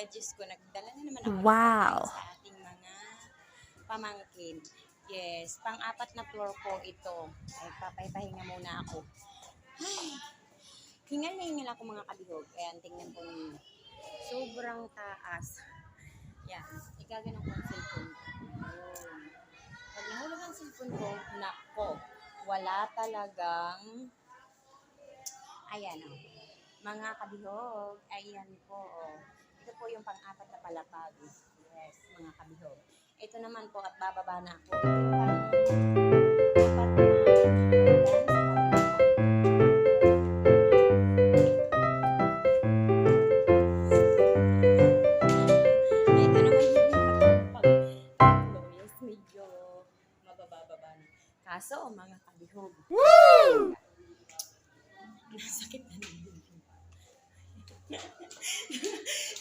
Ay, Diyos ko, nagdala na naman ako Wow. sa ating mga pamangkin. Yes, pang-apat na floor po ito. Ay, papaypahinga muna ako. Ay, hingal na hingal ako mga kabihog. Ayan, tingnan po ninyo. Sobrang taas. Yan, igaganon ko ang cellphone ko. Pag nahulog ang cellphone ko, nako, wala talagang Ayan o. Mga kabihog, ayan po. oh. Ito po yung pang-apat na palapag. Yes, mga kabihog. Ito naman po at bababa na ako. Ito yung pang-apat Ito naman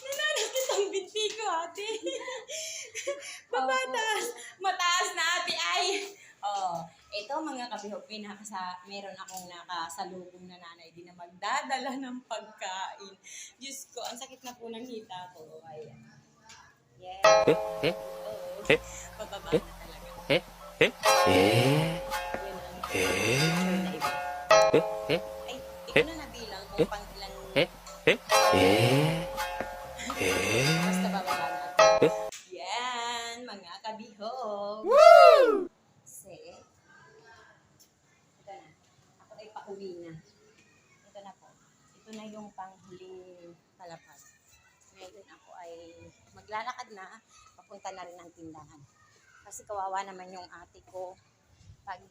Nananakit ang binti ko, ate. Babataas. Mataas na, ate. Ay. Oh, ito mga kabihog, pinakasa, meron akong nakasalubong na nanay din na magdadala ng pagkain. Diyos ko, ang sakit na po ng hita ko. Ayan. Yes. Eh? Oo. Eh? Bababa na talaga. Eh? Eh? Eh? Eh? na iba. Eh? Eh? Ay, ikaw na nabilang kung pang ilang Eh? Eh? Eh? Eh? basta bababa na. Eh? Yan, mga kabihog. Kasi, ito na. Ako ay pauwi na. Ito na po. Ito na yung panghuling palapag. Ngayon ako ay maglalakad na. Papunta na rin ng tindahan. Kasi kawawa naman yung ate ko. Pag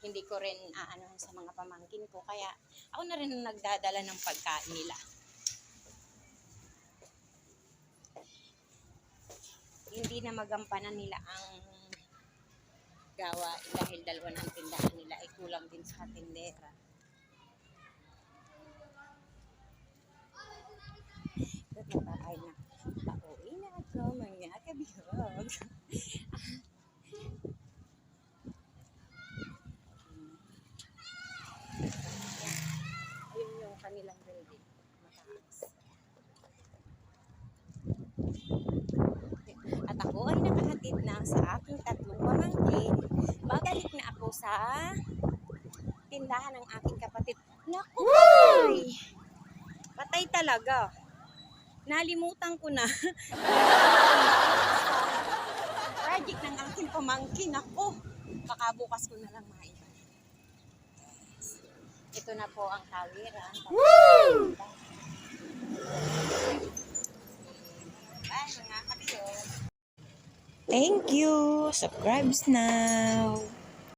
hindi ko rin aano sa mga pamangkin ko. Kaya ako na rin ang nagdadala ng pagkain nila. Hindi na magampanan nila ang gawain dahil dalawa ng tindahan nila ay kulang din sa tindera. At napakain na. Pauwi na ako mga kabihog. Ayun yung kanilang building. Mataas. At ako ay nakahatid na sa aking tatlong pamangkin. Babalik na ako sa tindahan ng aking kapatid. Naku, patay! Patay talaga. Nalimutan ko na. Project ng aking pamangkin. Ako, baka bukas ko na lang maiba. Ito na po ang tawiran. Bye Thank you. Subscribe now.